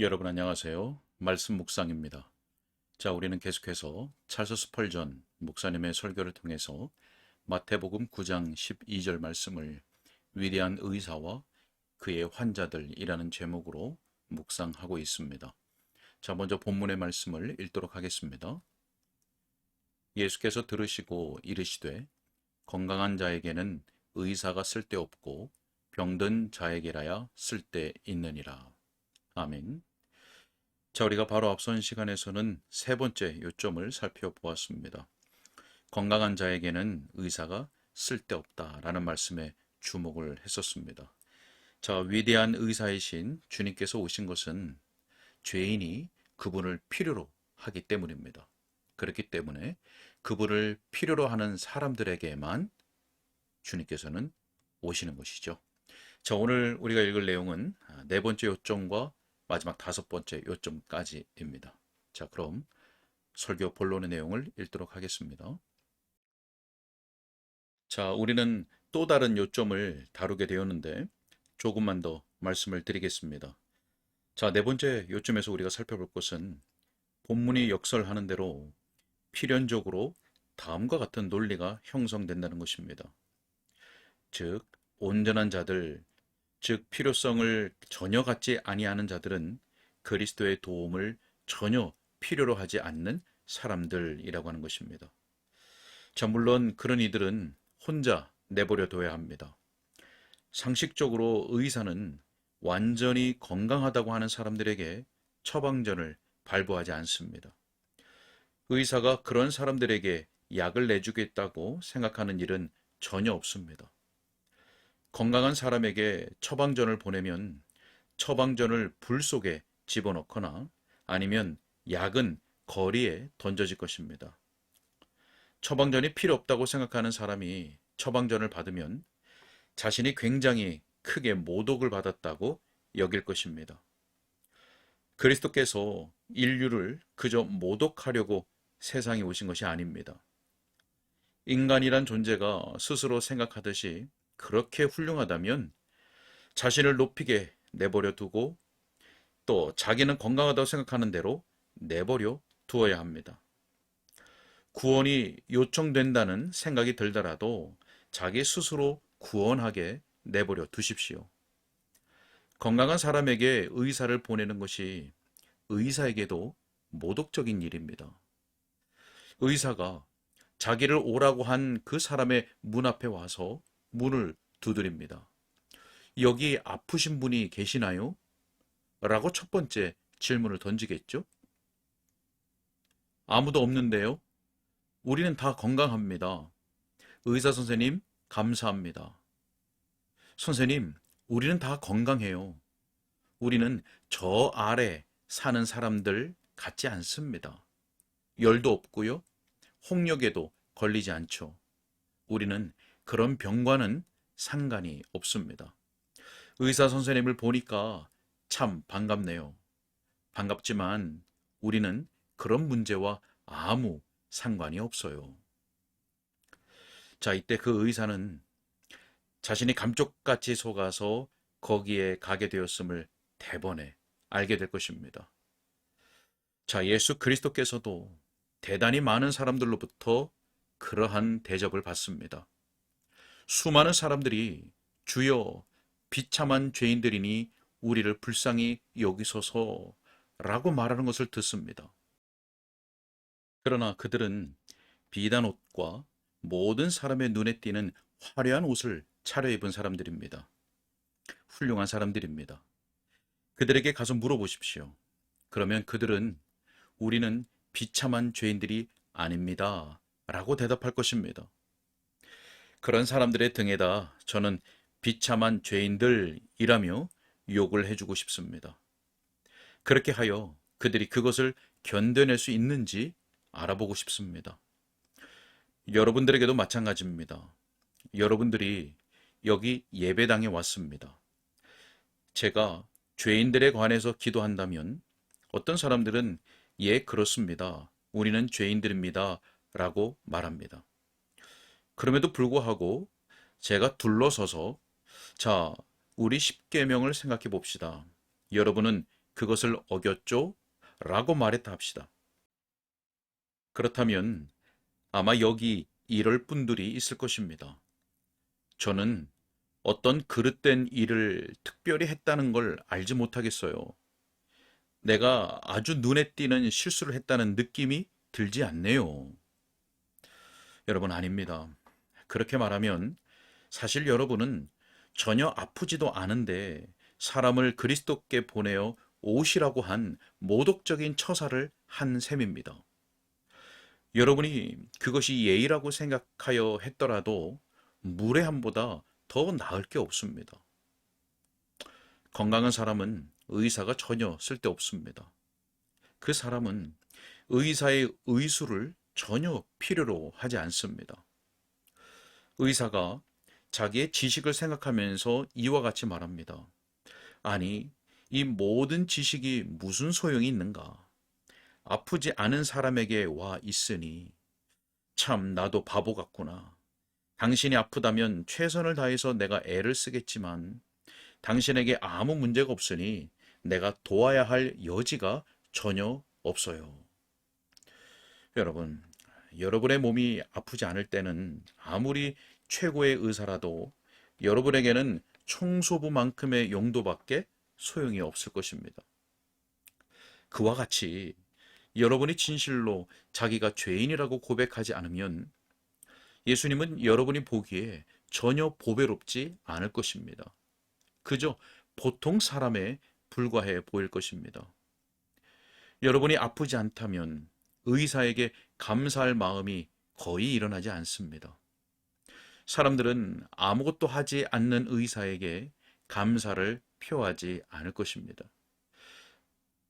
여러분 안녕하세요. 말씀 묵상입니다. 자, 우리는 계속해서 찰스 스펄전 목사님의 설교를 통해서 마태복음 9장 12절 말씀을 위대한 의사와 그의 환자들이라는 제목으로 묵상하고 있습니다. 자, 먼저 본문의 말씀을 읽도록 하겠습니다. 예수께서 들으시고 이르시되 건강한 자에게는 의사가 쓸데없고 병든 자에게라야 쓸데 있느니라. 아멘. 자, 우리가 바로 앞선 시간에서는 세 번째 요점을 살펴보았습니다. 건강한 자에게는 의사가 쓸데없다라는 말씀에 주목을 했었습니다. 자, 위대한 의사이신 주님께서 오신 것은 죄인이 그분을 필요로 하기 때문입니다. 그렇기 때문에 그분을 필요로 하는 사람들에게만 주님께서는 오시는 것이죠. 자, 오늘 우리가 읽을 내용은 네 번째 요점과 마지막 다섯 번째 요점까지입니다. 자, 그럼 설교 본론의 내용을 읽도록 하겠습니다. 자, 우리는 또 다른 요점을 다루게 되었는데 조금만 더 말씀을 드리겠습니다. 자, 네 번째 요점에서 우리가 살펴볼 것은 본문이 역설하는 대로 필연적으로 다음과 같은 논리가 형성된다는 것입니다. 즉, 온전한 자들, 즉 필요성을 전혀 갖지 아니하는 자들은 그리스도의 도움을 전혀 필요로 하지 않는 사람들이라고 하는 것입니다. 자, 물론 그런 이들은 혼자 내버려 둬야 합니다. 상식적으로 의사는 완전히 건강하다고 하는 사람들에게 처방전을 발부하지 않습니다. 의사가 그런 사람들에게 약을 내주겠다고 생각하는 일은 전혀 없습니다. 건강한 사람에게 처방전을 보내면 처방전을 불 속에 집어넣거나 아니면 약은 거리에 던져질 것입니다. 처방전이 필요 없다고 생각하는 사람이 처방전을 받으면 자신이 굉장히 크게 모독을 받았다고 여길 것입니다. 그리스도께서 인류를 그저 모독하려고 세상에 오신 것이 아닙니다. 인간이란 존재가 스스로 생각하듯이 그렇게 훌륭하다면 자신을 높이게 내버려 두고 또 자기는 건강하다고 생각하는 대로 내버려 두어야 합니다. 구원이 요청된다는 생각이 들더라도 자기 스스로 구원하게 내버려 두십시오. 건강한 사람에게 의사를 보내는 것이 의사에게도 모독적인 일입니다. 의사가 자기를 오라고 한 그 사람의 문 앞에 와서 문을 두드립니다. 여기 아프신 분이 계시나요? 라고 첫 번째 질문을 던지겠죠? 아무도 없는데요? 우리는 다 건강합니다. 의사 선생님, 감사합니다. 선생님, 우리는 다 건강해요. 우리는 저 아래 사는 사람들 같지 않습니다. 열도 없고요. 홍역에도 걸리지 않죠. 우리는 그런 병과는 상관이 없습니다. 의사 선생님을 보니까 참 반갑네요. 반갑지만 우리는 그런 문제와 아무 상관이 없어요. 자, 이때 그 의사는 자신이 감쪽같이 속아서 거기에 가게 되었음을 대번에 알게 될 것입니다. 자, 예수 그리스도께서도 대단히 많은 사람들로부터 그러한 대접을 받습니다. 수많은 사람들이 주여 비참한 죄인들이니 우리를 불쌍히 여기소서 라고 말하는 것을 듣습니다. 그러나 그들은 비단 옷과 모든 사람의 눈에 띄는 화려한 옷을 차려입은 사람들입니다. 훌륭한 사람들입니다. 그들에게 가서 물어보십시오. 그러면 그들은 우리는 비참한 죄인들이 아닙니다. 라고 대답할 것입니다. 그런 사람들의 등에다 저는 비참한 죄인들이라며 욕을 해주고 싶습니다. 그렇게 하여 그들이 그것을 견뎌낼 수 있는지 알아보고 싶습니다. 여러분들에게도 마찬가지입니다. 여러분들이 여기 예배당에 왔습니다. 제가 죄인들에 관해서 기도한다면 어떤 사람들은 예, 그렇습니다. 우리는 죄인들입니다. 라고 말합니다. 그럼에도 불구하고 제가 둘러서서 자, 우리 십계명을 생각해 봅시다. 여러분은 그것을 어겼죠? 라고 말했다 합시다. 그렇다면 아마 여기 이럴 분들이 있을 것입니다. 저는 어떤 그릇된 일을 특별히 했다는 걸 알지 못하겠어요. 내가 아주 눈에 띄는 실수를 했다는 느낌이 들지 않네요. 여러분, 아닙니다. 그렇게 말하면 사실 여러분은 전혀 아프지도 않은데 사람을 그리스도께 보내어 오시라고 한 모독적인 처사를 한 셈입니다. 여러분이 그것이 예의라고 생각하여 했더라도 무례함보다 더 나을 게 없습니다. 건강한 사람은 의사가 전혀 쓸데없습니다. 그 사람은 의사의 의술을 전혀 필요로 하지 않습니다. 의사가 자기의 지식을 생각하면서 이와 같이 말합니다. 아니, 이 모든 지식이 무슨 소용이 있는가? 아프지 않은 사람에게 와 있으니 참 나도 바보 같구나. 당신이 아프다면 최선을 다해서 내가 애를 쓰겠지만 당신에게 아무 문제가 없으니 내가 도와야 할 여지가 전혀 없어요. 여러분, 여러분의 몸이 아프지 않을 때는 아무리 최고의 의사라도 여러분에게는 청소부만큼의 용도밖에 소용이 없을 것입니다. 그와 같이 여러분이 진실로 자기가 죄인이라고 고백하지 않으면 예수님은 여러분이 보기에 전혀 보배롭지 않을 것입니다. 그저 보통 사람에 불과해 보일 것입니다. 여러분이 아프지 않다면 의사에게 감사할 마음이 거의 일어나지 않습니다. 사람들은 아무것도 하지 않는 의사에게 감사를 표하지 않을 것입니다.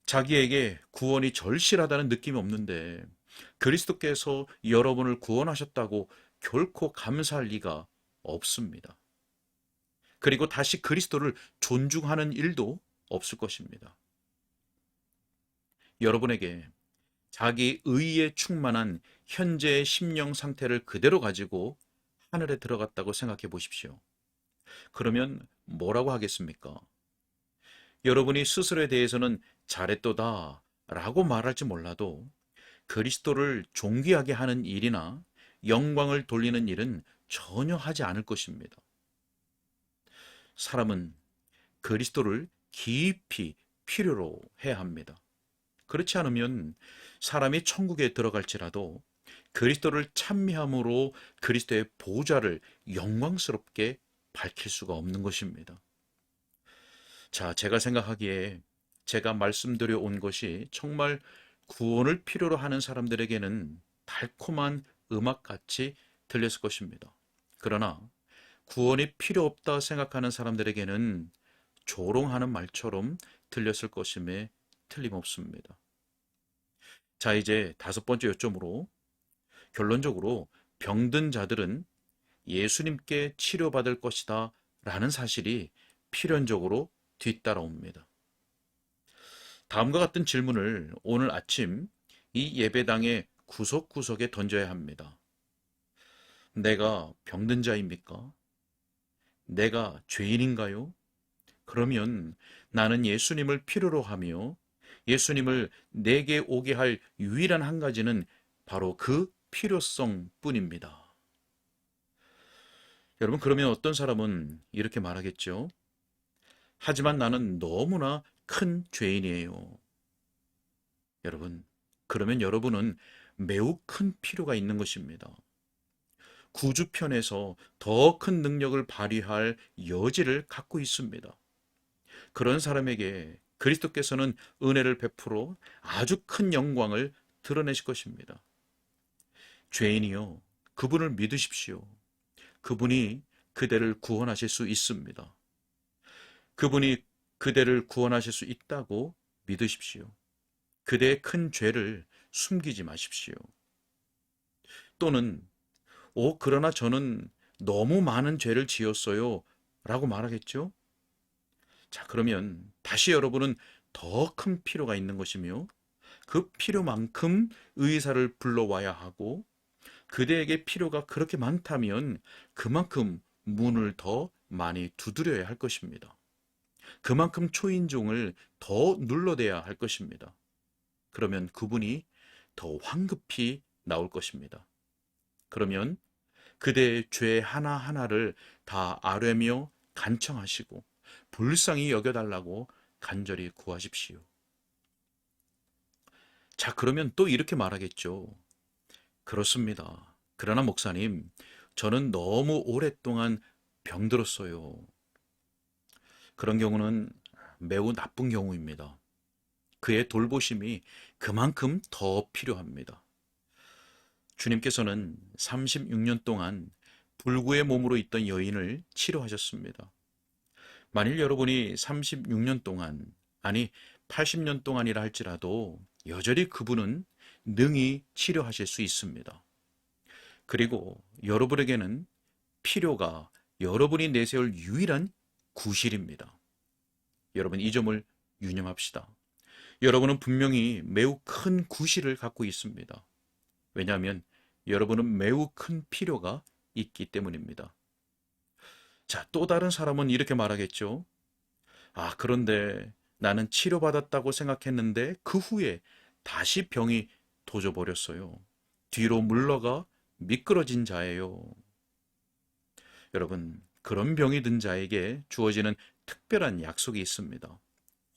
자기에게 구원이 절실하다는 느낌이 없는데 그리스도께서 여러분을 구원하셨다고 결코 감사할 리가 없습니다. 그리고 다시 그리스도를 존중하는 일도 없을 것입니다. 여러분에게 자기 의에 충만한 현재의 심령 상태를 그대로 가지고 하늘에 들어갔다고 생각해 보십시오. 그러면 뭐라고 하겠습니까? 여러분이 스스로에 대해서는 잘했도다 라고 말할지 몰라도 그리스도를 존귀하게 하는 일이나 영광을 돌리는 일은 전혀 하지 않을 것입니다. 사람은 그리스도를 깊이 필요로 해야 합니다. 그렇지 않으면 사람이 천국에 들어갈지라도 그리스도를 찬미함으로 그리스도의 보좌를 영광스럽게 밝힐 수가 없는 것입니다. 자, 제가 생각하기에 제가 말씀드려 온 것이 정말 구원을 필요로 하는 사람들에게는 달콤한 음악같이 들렸을 것입니다. 그러나 구원이 필요 없다 생각하는 사람들에게는 조롱하는 말처럼 들렸을 것임에 틀림없습니다. 자, 이제 다섯 번째 요점으로 결론적으로 병든 자들은 예수님께 치료받을 것이다 라는 사실이 필연적으로 뒤따라옵니다. 다음과 같은 질문을 오늘 아침 이 예배당의 구석구석에 던져야 합니다. 내가 병든 자입니까? 내가 죄인인가요? 그러면 나는 예수님을 필요로 하며 예수님을 내게 오게 할 유일한 한 가지는 바로 그 필요성 뿐입니다. 여러분, 그러면 어떤 사람은 이렇게 말하겠죠? 하지만 나는 너무나 큰 죄인이에요. 여러분, 그러면 여러분은 매우 큰 필요가 있는 것입니다. 구주편에서 더 큰 능력을 발휘할 여지를 갖고 있습니다. 그런 사람에게 그리스도께서는 은혜를 베풀어 아주 큰 영광을 드러내실 것입니다. 죄인이요, 그분을 믿으십시오. 그분이 그대를 구원하실 수 있습니다. 그분이 그대를 구원하실 수 있다고 믿으십시오. 그대의 큰 죄를 숨기지 마십시오. 또는, 오, 그러나 저는 너무 많은 죄를 지었어요. 라고 말하겠죠? 자, 그러면 다시 여러분은 더 큰 필요가 있는 것이며 그 필요만큼 의사를 불러와야 하고 그대에게 필요가 그렇게 많다면 그만큼 문을 더 많이 두드려야 할 것입니다. 그만큼 초인종을 더 눌러대야 할 것입니다. 그러면 그분이 더 황급히 나올 것입니다. 그러면 그대의 죄 하나하나를 다 아뢰며 간청하시고 불쌍히 여겨달라고 간절히 구하십시오. 자, 그러면 또 이렇게 말하겠죠. 그렇습니다. 그러나 목사님, 저는 너무 오랫동안 병들었어요. 그런 경우는 매우 나쁜 경우입니다. 그의 돌보심이 그만큼 더 필요합니다. 주님께서는 36년 동안 불구의 몸으로 있던 여인을 치료하셨습니다. 만일 여러분이 36년 동안, 아니 80년 동안이라 할지라도 여전히 그분은 능히 치료하실 수 있습니다. 그리고 여러분에게는 필요가 여러분이 내세울 유일한 구실입니다. 여러분 이 점을 유념합시다. 여러분은 분명히 매우 큰 구실을 갖고 있습니다. 왜냐하면 여러분은 매우 큰 필요가 있기 때문입니다. 자, 또 다른 사람은 이렇게 말하겠죠. 아, 그런데 나는 치료받았다고 생각했는데 그 후에 다시 병이 도져버렸어요. 뒤로 물러가 미끄러진 자예요. 여러분, 그런 병이 든 자에게 주어지는 특별한 약속이 있습니다.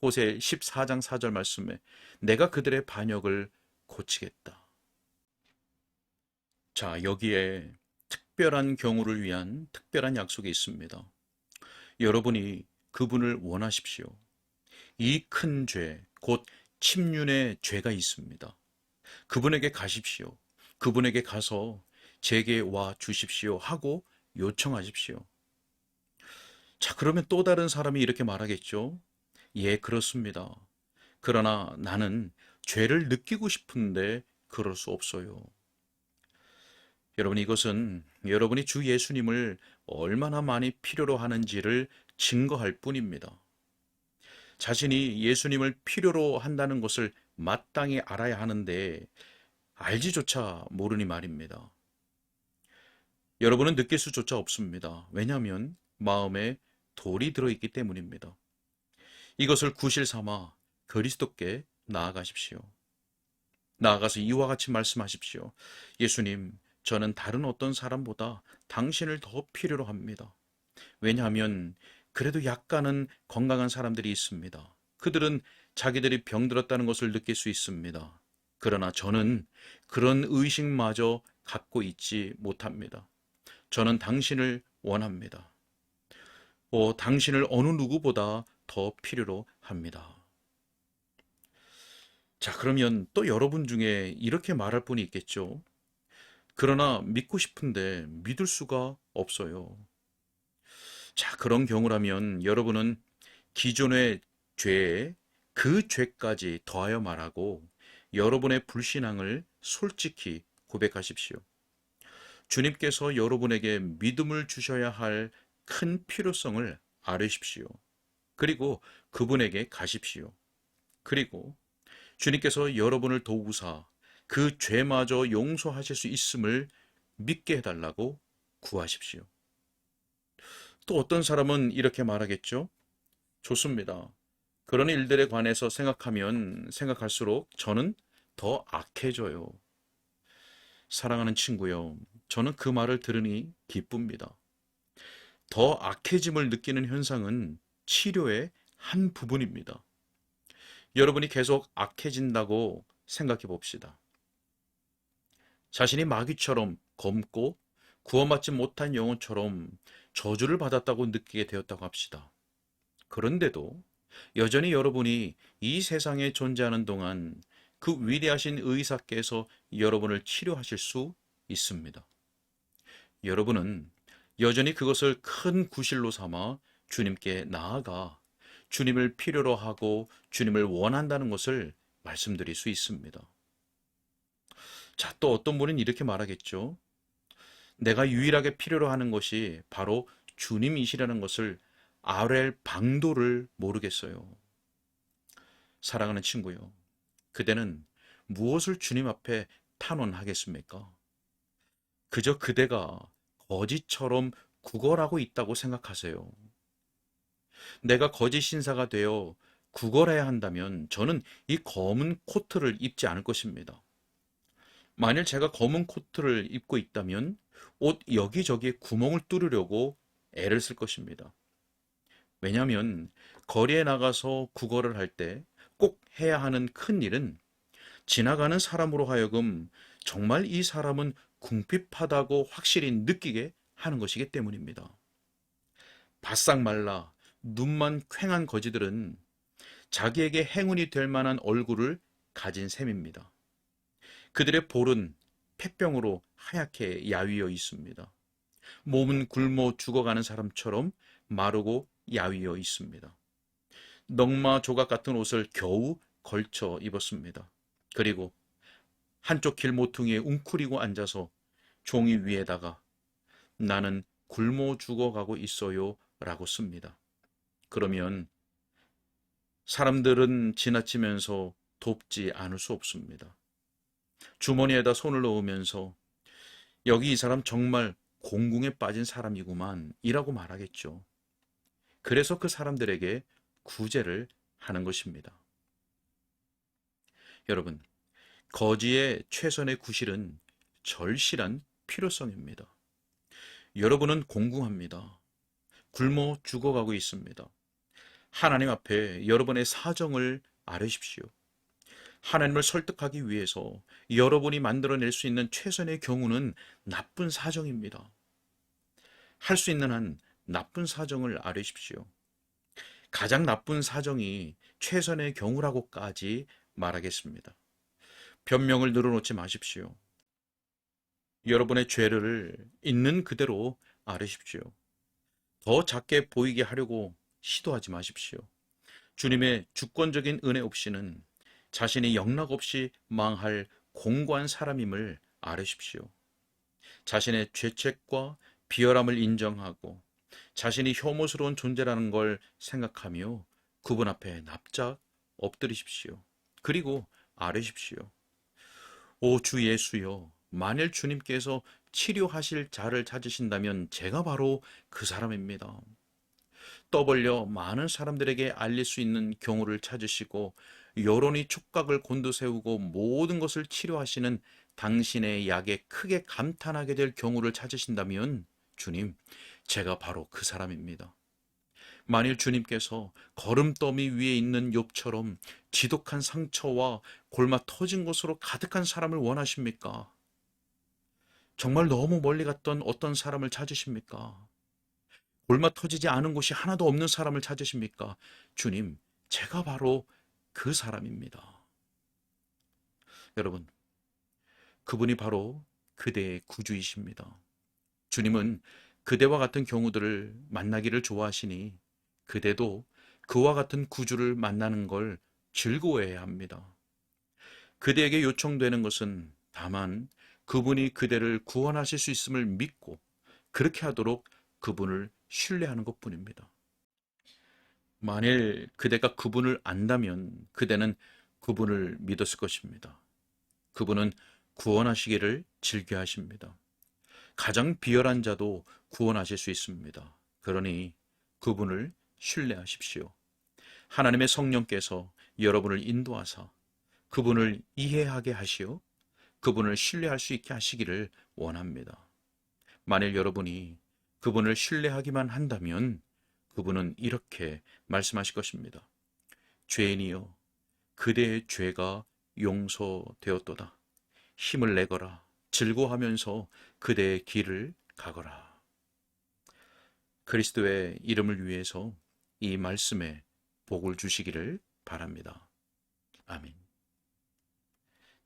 호세 14장 4절 말씀에 내가 그들의 반역을 고치겠다. 자, 여기에 특별한 경우를 위한 특별한 약속이 있습니다. 여러분이 그분을 원하십시오. 이 큰 죄, 곧 침륜의 죄가 있습니다. 그분에게 가십시오. 그분에게 가서 제게 와 주십시오 하고 요청하십시오. 자, 그러면 또 다른 사람이 이렇게 말하겠죠. 예, 그렇습니다. 그러나 나는 죄를 느끼고 싶은데 그럴 수 없어요. 여러분, 이것은 여러분이 주 예수님을 얼마나 많이 필요로 하는지를 증거할 뿐입니다. 자신이 예수님을 필요로 한다는 것을 마땅히 알아야 하는데 알지조차 모르니 말입니다. 여러분은 느낄 수조차 없습니다. 왜냐하면 마음에 돌이 들어있기 때문입니다. 이것을 구실 삼아 그리스도께 나아가십시오. 나아가서 이와 같이 말씀하십시오. 예수님, 저는 다른 어떤 사람보다 당신을 더 필요로 합니다. 왜냐하면 그래도 약간은 건강한 사람들이 있습니다. 그들은 자기들이 병들었다는 것을 느낄 수 있습니다. 그러나 저는 그런 의식마저 갖고 있지 못합니다. 저는 당신을 원합니다. 어, 당신을 어느 누구보다 더 필요로 합니다. 자, 그러면 또 여러분 중에 이렇게 말할 분이 있겠죠. 그러나 믿고 싶은데 믿을 수가 없어요. 자, 그런 경우라면 여러분은 기존의 죄에 그 죄까지 더하여 말하고 여러분의 불신앙을 솔직히 고백하십시오. 주님께서 여러분에게 믿음을 주셔야 할 큰 필요성을 아뢰십시오. 그리고 그분에게 가십시오. 그리고 주님께서 여러분을 도우사 그 죄마저 용서하실 수 있음을 믿게 해달라고 구하십시오. 또 어떤 사람은 이렇게 말하겠죠? 좋습니다. 그런 일들에 관해서 생각하면 생각할수록 저는 더 악해져요. 사랑하는 친구요. 저는 그 말을 들으니 기쁩니다. 더 악해짐을 느끼는 현상은 치료의 한 부분입니다. 여러분이 계속 악해진다고 생각해 봅시다. 자신이 마귀처럼 검고 구원받지 못한 영혼처럼 저주를 받았다고 느끼게 되었다고 합시다. 그런데도 여전히 여러분이 이 세상에 존재하는 동안 그 위대하신 의사께서 여러분을 치료하실 수 있습니다. 여러분은 여전히 그것을 큰 구실로 삼아 주님께 나아가 주님을 필요로 하고 주님을 원한다는 것을 말씀드릴 수 있습니다. 자, 또 어떤 분은 이렇게 말하겠죠. 내가 유일하게 필요로 하는 것이 바로 주님이시라는 것을 아랠 방도를 모르겠어요. 사랑하는 친구요. 그대는 무엇을 주님 앞에 탄원하겠습니까? 그저 그대가 거지처럼 구걸하고 있다고 생각하세요. 내가 거짓 신사가 되어 구걸해야 한다면 저는 이 검은 코트를 입지 않을 것입니다. 만일 제가 검은 코트를 입고 있다면 옷 여기저기에 구멍을 뚫으려고 애를 쓸 것입니다. 왜냐하면 거리에 나가서 구걸을 할 때 꼭 해야 하는 큰 일은 지나가는 사람으로 하여금 정말 이 사람은 궁핍하다고 확실히 느끼게 하는 것이기 때문입니다. 바싹 말라 눈만 퀭한 거지들은 자기에게 행운이 될 만한 얼굴을 가진 셈입니다. 그들의 볼은 폐병으로 하얗게 야위어 있습니다. 몸은 굶어 죽어가는 사람처럼 마르고 야위어 있습니다. 넝마 조각 같은 옷을 겨우 걸쳐 입었습니다. 그리고 한쪽 길모퉁이에 웅크리고 앉아서 종이 위에다가 나는 굶어 죽어가고 있어요 라고 씁니다. 그러면 사람들은 지나치면서 돕지 않을 수 없습니다. 주머니에다 손을 넣으면서 여기 이 사람 정말 공궁에 빠진 사람이구만 이라고 말하겠죠. 그래서 그 사람들에게 구제를 하는 것입니다. 여러분, 거지의 최선의 구실은 절실한 필요성입니다. 여러분은 공궁합니다. 굶어 죽어가고 있습니다. 하나님 앞에 여러분의 사정을 아뢰십시오. 하나님을 설득하기 위해서 여러분이 만들어낼 수 있는 최선의 경우는 나쁜 사정입니다. 할 수 있는 한 나쁜 사정을 아뢰십시오. 가장 나쁜 사정이 최선의 경우라고까지 말하겠습니다. 변명을 늘어놓지 마십시오. 여러분의 죄를 있는 그대로 아뢰십시오. 더 작게 보이게 하려고 시도하지 마십시오. 주님의 주권적인 은혜 없이는 자신이 영락 없이 망할 공고한 사람임을 아뢰십시오. 자신의 죄책과 비열함을 인정하고 자신이 혐오스러운 존재라는 걸 생각하며 그분 앞에 납작 엎드리십시오. 그리고 아뢰십시오. 오 주 예수여, 만일 주님께서 치료하실 자를 찾으신다면 제가 바로 그 사람입니다. 떠벌려 많은 사람들에게 알릴 수 있는 경우를 찾으시고 여론이 촉각을 곤두세우고 모든 것을 치료하시는 당신의 약에 크게 감탄하게 될 경우를 찾으신다면 주님, 제가 바로 그 사람입니다. 만일 주님께서 걸음더미 위에 있는 욥처럼 지독한 상처와 골마 터진 곳으로 가득한 사람을 원하십니까? 정말 너무 멀리 갔던 어떤 사람을 찾으십니까? 골마 터지지 않은 곳이 하나도 없는 사람을 찾으십니까? 주님, 제가 바로 그 사람입니다. 여러분, 그분이 바로 그대의 구주이십니다. 주님은 그대와 같은 경우들을 만나기를 좋아하시니 그대도 그와 같은 구주를 만나는 걸 즐거워해야 합니다. 그대에게 요청되는 것은 다만 그분이 그대를 구원하실 수 있음을 믿고 그렇게 하도록 그분을 신뢰하는 것 뿐입니다. 만일 그대가 그분을 안다면 그대는 그분을 믿었을 것입니다. 그분은 구원하시기를 즐겨 하십니다. 가장 비열한 자도 구원하실 수 있습니다. 그러니 그분을 신뢰하십시오. 하나님의 성령께서 여러분을 인도하사 그분을 이해하게 하시어 그분을 신뢰할 수 있게 하시기를 원합니다. 만일 여러분이 그분을 신뢰하기만 한다면 그분은 이렇게 말씀하실 것입니다. 죄인이여, 그대의 죄가 용서되었도다. 힘을 내거라. 즐거하면서 그대의 길을 가거라. 그리스도의 이름을 위해서 이 말씀에 복을 주시기를 바랍니다. 아멘.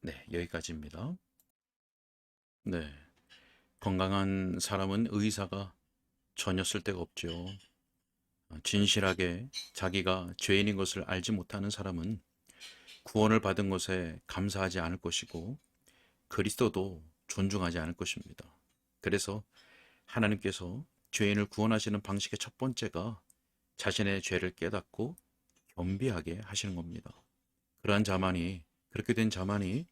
네, 여기까지입니다. 네. 건강한 사람은 의사가 전혀 쓸데가 없죠. 진실하게 자기가 죄인인 것을 알지 못하는 사람은 구원을 받은 것에 감사하지 않을 것이고 그리스도도 존중하지 않을 것입니다. 그래서 하나님께서 죄인을 구원하시는 방식의 첫 번째가 자신의 죄를 깨닫고 겸비하게 하시는 겁니다. 그러한 자만이 그렇게 된 자만이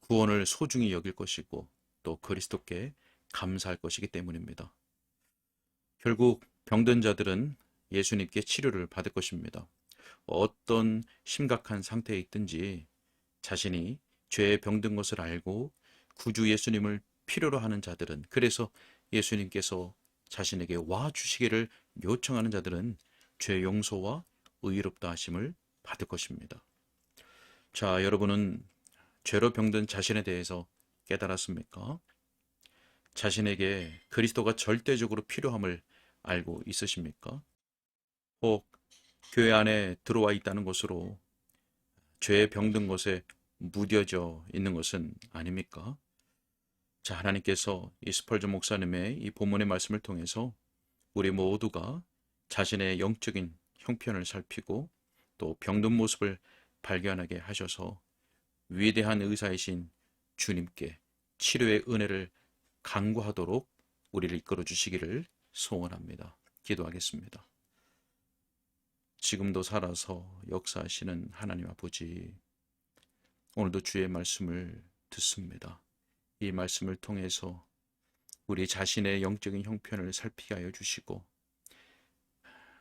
구원을 소중히 여길 것이고 또 그리스도께 감사할 것이기 때문입니다. 결국 병든 자들은 예수님께 치료를 받을 것입니다. 어떤 심각한 상태에 있든지 자신이 죄에 병든 것을 알고 구주 예수님을 필요로 하는 자들은 그래서 예수님께서 자신에게 와 주시기를 요청하는 자들은 죄 용서와 의롭다 하심을 받을 것입니다. 자, 여러분은 죄로 병든 자신에 대해서 깨달았습니까? 자신에게 그리스도가 절대적으로 필요함을 알고 있으십니까? 혹 교회 안에 들어와 있다는 것으로 죄에 병든 것에 무뎌져 있는 것은 아닙니까? 자, 하나님께서 이 스펄저 목사님의 이 본문의 말씀을 통해서 우리 모두가 자신의 영적인 형편을 살피고 또 병든 모습을 발견하게 하셔서 위대한 의사이신 주님께 치료의 은혜를 강구하도록 우리를 이끌어 주시기를 소원합니다. 기도하겠습니다. 지금도 살아서 역사하시는 하나님 아버지, 오늘도 주의 말씀을 듣습니다. 이 말씀을 통해서 우리 자신의 영적인 형편을 살피게 하여 주시고,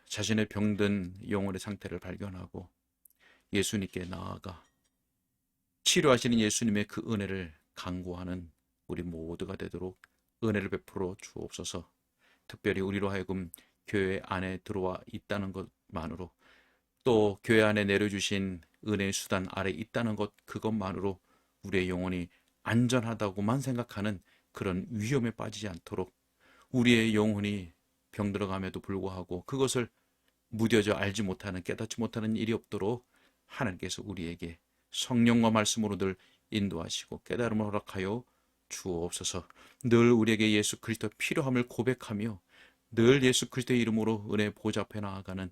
자신의 병든 영혼의 상태를 발견하고, 예수님께 나아가 치료하시는 예수님의 그 은혜를 강구하는 우리 모두가 되도록 은혜를 베풀어 주옵소서. 특별히 우리로 하여금 교회 안에 들어와 있다는 것만으로 또 교회 안에 내려주신 은혜의 수단 아래 있다는 것 그것만으로 우리의 영혼이 안전하다고만 생각하는 그런 위험에 빠지지 않도록 우리의 영혼이 병들어감에도 불구하고 그것을 무뎌져 알지 못하는 깨닫지 못하는 일이 없도록 하나님께서 우리에게 성령과 말씀으로 늘 인도하시고 깨달음을 허락하여 주옵소서. 늘 우리에게 예수 그리스도 필요함을 고백하며 늘 예수 그리스도의 이름으로 은혜 보좌 앞에 나아가는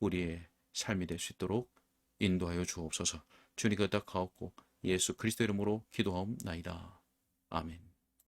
우리의 삶이 될 수 있도록 인도하여 주옵소서. 주님 그다 가옵고 예수 그리스도 이름으로 기도하옵나이다. 아멘.